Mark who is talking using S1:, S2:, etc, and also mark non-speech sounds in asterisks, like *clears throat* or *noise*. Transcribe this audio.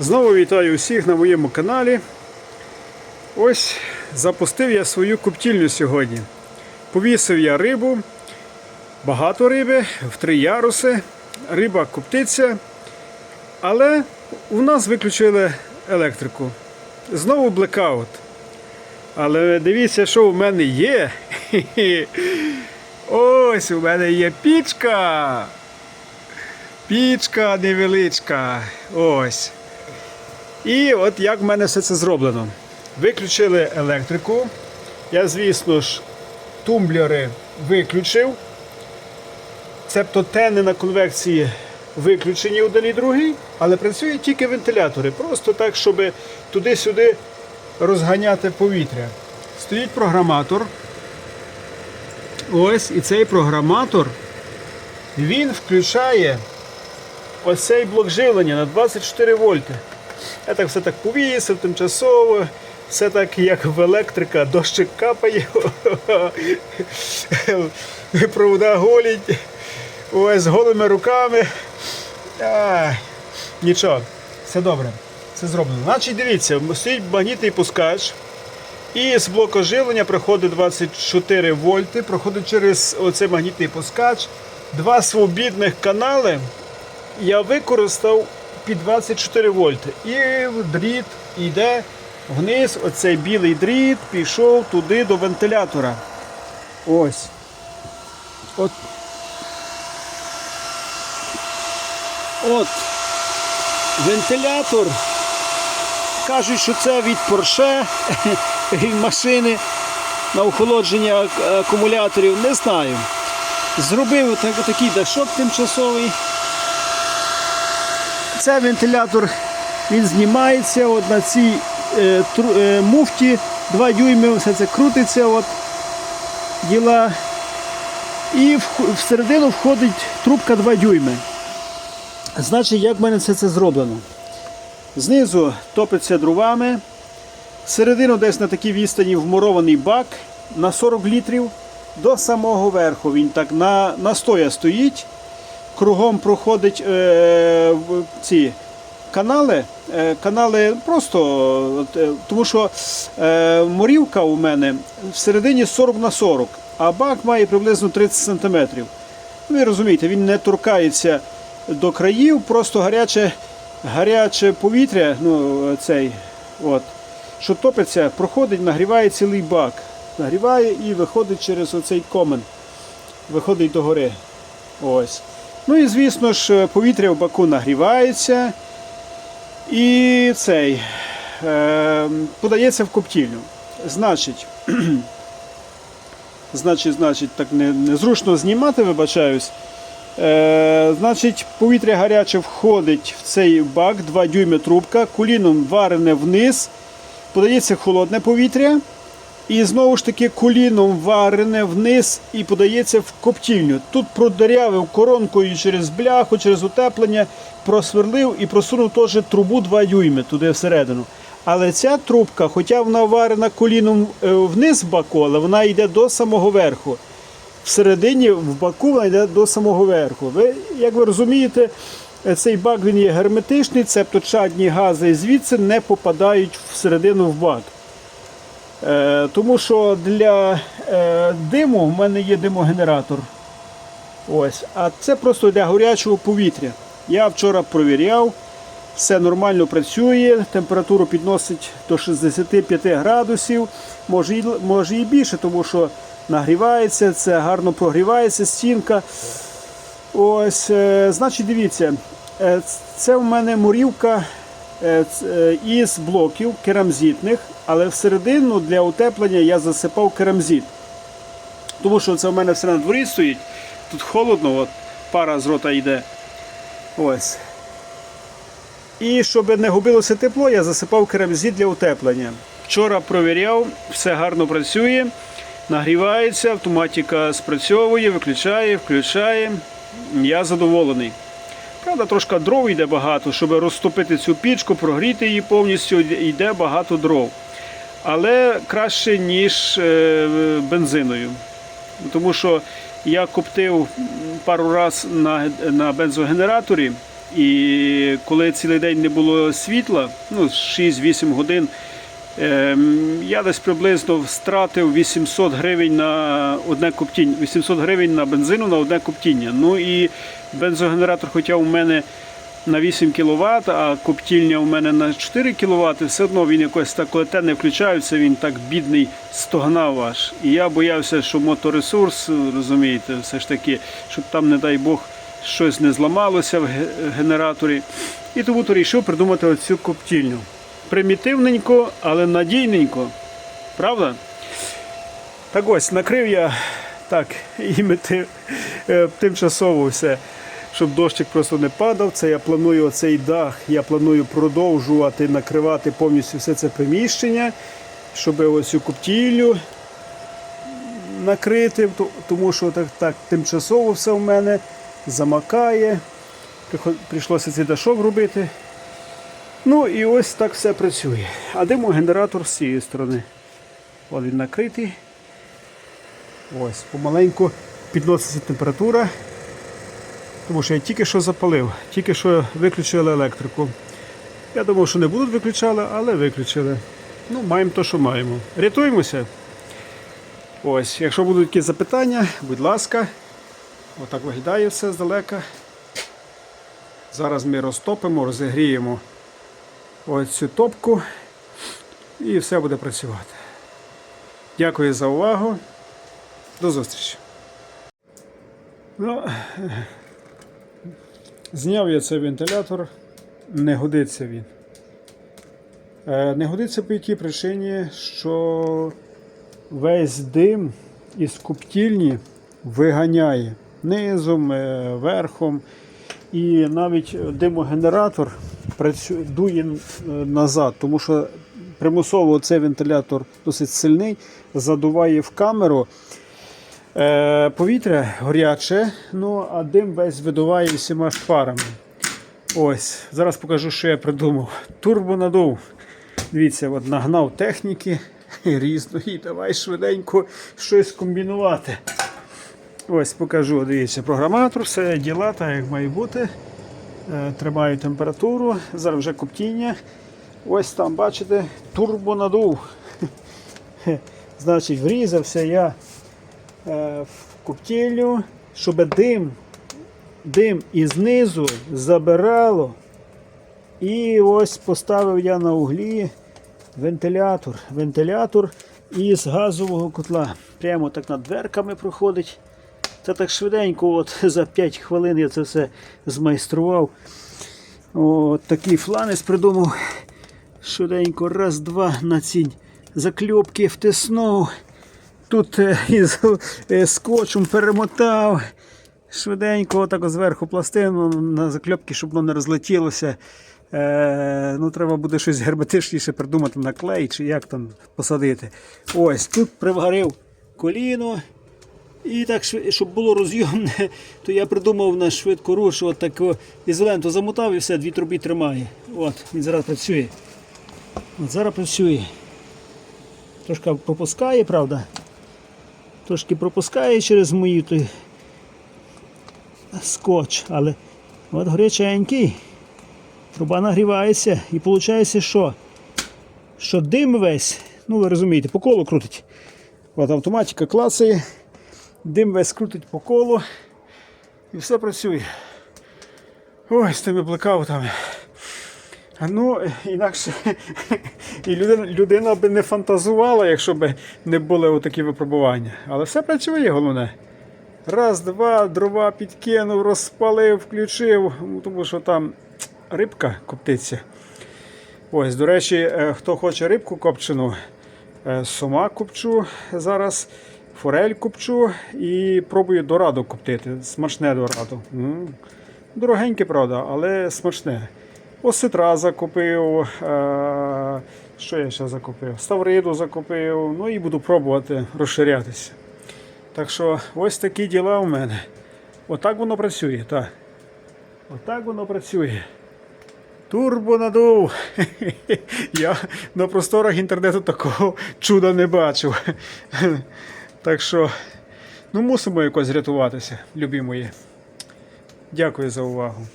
S1: Знову вітаю усіх на моєму каналі. Ось запустив я свою коптільню сьогодні. Повісив я рибу, багато риби, в три яруси. Риба коптиться. Але у нас виключили електрику. Знову блекаут. Але дивіться, що у мене є. *laughs* Ось у мене є пічка. Пічка невеличка. Ось. І от як в мене все це зроблено. Виключили електрику. Я, звісно ж, тумблери виключив. Цебто тени на конвекції виключені один і другий, але працюють тільки вентилятори. Просто так, щоб туди-сюди розганяти повітря. Стоїть програматор. Ось і цей програматор він включає оцей блок живлення на 24 вольти. Я так все так повісив тимчасово, все так як в електрика, дощик капає, *laughs* провода голіть, ось з голими руками. Ай, нічого, все добре, все зроблено. Значить, дивіться, стоїть магнітний пускач. І з блоку живлення проходить 24 вольти, проходить через оцей магнітний пускач. Два свобідних канали я використав під 24 вольти. І дріт йде вниз, оцей білий дріт пішов туди до вентилятора. Ось. От. От. Вентилятор. Кажуть, що це від від *laughs* машини на охолодження акумуляторів. Не знаю. Зробив так, такий дашок тимчасовий. Це вентилятор, він знімається от на цій е, тру- е, муфті 2 дюйми, все це крутиться. От, діла. І в, всередину входить трубка 2 дюйми. Значить, як в мене все це зроблено? Знизу топиться дровами. Всередину десь на такій відстані вмурований бак на 40 літрів. До самого верху він так на, на стоя стоїть. Кругом проходить е, ці канали. Е, канали просто, е, тому що е, морівка у мене всередині 40 на 40, а бак має приблизно 30 см. Ви розумієте, він не торкається до країв, просто гаряче, гаряче повітря, ну, цей, от, що топиться, проходить, нагріває цілий бак. Нагріває і виходить через оцей комен. Виходить до гори. Ось. Ну і звісно ж, повітря в баку нагрівається. І цей е, подається в коптільню. Значить, *clears throat* значить, значить, так не, незручно знімати, вибачаюсь. Е, значить, повітря гаряче входить в цей бак, 2 дюйми трубка, куліном варене вниз, подається холодне повітря. І знову ж таки коліном варене вниз і подається в коптільню. Тут продырявив коронкою через бляху, через утеплення, просверлив і просунув теж трубу 2 дюйми туди всередину. Але ця трубка, хоча вона варена коліном е, вниз в баку, але вона йде до самого верху. Всередині в баку вона йде до самого верху. Ви, як ви розумієте, цей бак він є герметичний, цебто чадні гази звідси не попадають всередину в бак. Е, тому що для е, диму в мене є димогенератор. Ось. А це просто для гарячого повітря. Я вчора провіряв, все нормально працює, температуру підносить до 65 градусів, може і, може і більше, тому що нагрівається, це гарно прогрівається стінка. Ось, е, значить, дивіться, це в мене мурівка із блоків керамзитних, але всередину для утеплення я засипав керамзит. Тому що це в мене все на дворі стоїть, тут холодно, от, пара з рота йде. Ось. І щоб не губилося тепло, я засипав керамзит для утеплення. Вчора провіряв, все гарно працює, нагрівається, автоматика спрацьовує, виключає, включає. Я задоволений. Правда, трошки дров йде багато, щоб розтопити цю пічку, прогріти її повністю, йде багато дров. Але краще, ніж е, бензиною. Тому що я коптив пару разів на, на бензогенераторі І коли цілий день не було світла, ну 6-8 годин, я десь приблизно втратив 800 гривень на одне коптіння, 800 гривень на бензину на одне коптіння. Ну і бензогенератор, хоча у мене на 8 кВт, а коптільня у мене на 4 кВт, все одно він якось так, коли те не включається, він так бідний стогнав аж. І я боявся, що моторесурс, розумієте, все ж таки, щоб там, не дай Бог, щось не зламалося в генераторі. І тому то вирішив придумати оцю коптільню. Примітивненько, але надійненько. Правда? Так ось, накрив я так *laughs* і е, тимчасово все, щоб дощик просто не падав. Це я планую оцей дах, я планую продовжувати накривати повністю все це приміщення, щоб оцю коптілю накрити, тому що так, так тимчасово все в мене замакає. Прийшлося цей дашок робити. Ну і ось так все працює. А димогенератор з цієї сторони. От він накритий. Ось, помаленьку підноситься температура. Тому що я тільки що запалив, тільки що виключили електрику. Я думав, що не будуть виключали, але виключили. Ну, маємо то, що маємо. Рятуємося. Ось, якщо будуть якісь запитання, будь ласка. Отак виглядає все здалека. Зараз ми розтопимо, розігріємо ось цю топку і все буде працювати. Дякую за увагу. До зустрічі. Ну, зняв я цей вентилятор. Не годиться він. Е, Не годиться по якій причині, що весь дим із коптільні виганяє низом, е, верхом. І навіть димогенератор дує е, назад, тому що примусово цей вентилятор досить сильний, задуває в камеру. Е, повітря гаряче, ну а дим весь видуває всіма шпарами. Ось, зараз покажу, що я придумав. Турбонадув. Дивіться, от нагнав техніки *laughs* різної. Давай швиденько щось комбінувати. Ось покажу, дивіться, програматор, все діла, так як має бути. Е, Тримаю температуру, зараз вже коптіння. Ось там, бачите, турбонадув. *laughs* Значить, врізався я е, в коптільню, щоб дим, дим із низу забирало. І ось поставив я на углі вентилятор. Вентилятор із газового котла. Прямо так над дверками проходить. Це так швиденько, от *laughs* за 5 хвилин я це все змайстрував. От такий фланець придумав. Швиденько, раз, два на ці закльопки втиснув. Тут е, із е, скотчем перемотав. Швиденько, отак зверху пластину на закльопки, щоб воно не розлетілося. Е, ну, треба буде щось герметичніше придумати на клей чи як там посадити. Ось тут приварив коліно. І так, щоб було розйомне, *laughs* то я придумав на швидкоруч, що от так ізоленту замотав і все, дві труби тримає. От, він зараз працює. От зараз працює. Трошки пропускає, правда? Трошки пропускає через мої той скотч, але от горяченький. Труба нагрівається і виходить, що? Що дим весь, ну ви розумієте, по колу крутить. От автоматика клацає, дим весь крутить по колу і все працює. Ой, з тими блекаутами. Ну, інакше і людина, людина би не фантазувала, якщо б не були отакі випробування. Але все працює, головне. Раз, два, дрова підкинув, розпалив, включив, ну, тому що там рибка коптиться. Ось, до речі, е, хто хоче рибку копчену, е, сома копчу зараз, форель копчу і пробую дораду коптити. Смачне дорадо. Дорогеньке, правда, але смачне. Осетра закупив. Е, що я ще закупив? Ставриду закупив. Ну і буду пробувати розширятися. Так що ось такі діла у мене. Отак воно працює, так. Отак воно працює. Турбонадув. *laughs* Я на просторах інтернету такого чуда не бачив. Так що, ну мусимо якось рятуватися, любі мої. Дякую за увагу.